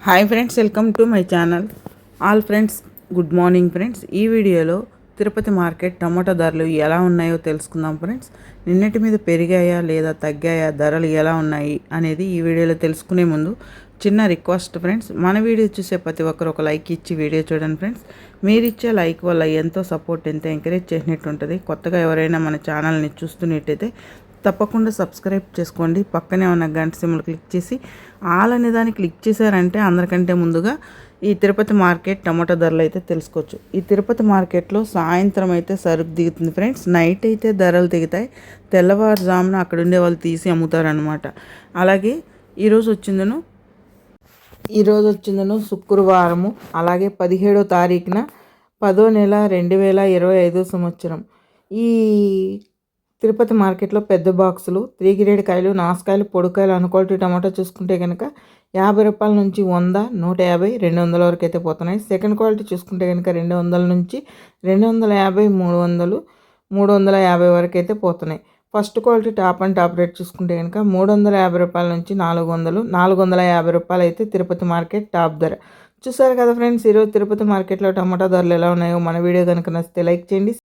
Hi friends welcome to my channel all friends good morning friends ఈ వీడియోలో Tirupati market tomato ధరలు ఎలా ఉన్నాయో తెలుసుకుందాం ఫ్రెండ్స్ నిన్నటి మీద పెరిగాయా లేదా తగ్గాయా? ధరలు ఎలా ఉన్నాయి అనేది ఈ వీడియోలో తెలుసుకునే ముందు చిన్న రిక్వెస్ట్ ఫ్రెండ్స్ మన వీడియో చూసే ప్రతి ఒక్కరు ఒక లైక్ ఇచ్చి వీడియో చూడండి ఫ్రెండ్స్ మీరు ఇచ్చే లైక్ వల్ల ఎంతో సపోర్ట్ ఎంతో ఎంకరేజ్ చేసినట్టు ఉంటుంది. కొత్తగా ఎవరైనా మన ఛానల్ని చూస్తున్నట్టయితే తప్పకుండా సబ్స్క్రైబ్ చేసుకోండి. పక్కనే ఉన్న గంట సిమ్లు క్లిక్ చేసి ఆల్ అనే దాన్ని క్లిక్ చేశారంటే అందరికంటే ముందుగా ఈ తిరుపతి మార్కెట్ టమాటా ధరలు అయితే తెలుసుకోవచ్చు. ఈ తిరుపతి మార్కెట్లో సాయంత్రం అయితే సరుకు దిగుతుంది ఫ్రెండ్స్. నైట్ అయితే ధరలు దిగుతాయి. తెల్లవారుజామున అక్కడ ఉండే వాళ్ళు తీసి అమ్ముతారనమాట అలాగే ఈరోజు వచ్చిందను ఈరోజు వచ్చిందను శుక్రవారము. అలాగే పదిహేడో తారీఖున పదో నెల రెండు వేల ఇరవై ఐదో సంవత్సరం. ఈ తిరుపతి మార్కెట్లో పెద్ద బాక్సులు త్రీ గ్రేడ్ కాయలు నాసుకాయలు పొడికాయలు అనుకోటి టమాటో చూసుకుంటే కనుక యాభై రూపాయల నుంచి వంద నూట యాభై రెండు వందల వరకు అయితే పోతున్నాయి. సెకండ్ క్వాలిటీ చూసుకుంటే కనుక రెండు వందల నుంచి రెండు వందల యాభై మూడు వందలు మూడు వందల యాభై వరకు అయితే పోతున్నాయి. First quality top and top rate చూసుకుంటే కనుక మూడు వందల యాభై రూపాయల నుంచి నాలుగు వందలు నాలుగు వందల యాభై రూపాయలు అయితే తిరుపతి మార్కెట్ టాప్ ధర. చూసారు కదా ఫ్రెండ్స్ ఈరోజు తిరుపతి మార్కెట్లో టమాటా ధరలు ఎలా ఉన్నాయో మన వీడియో కనుక నచ్చితే లైక్ చేయండి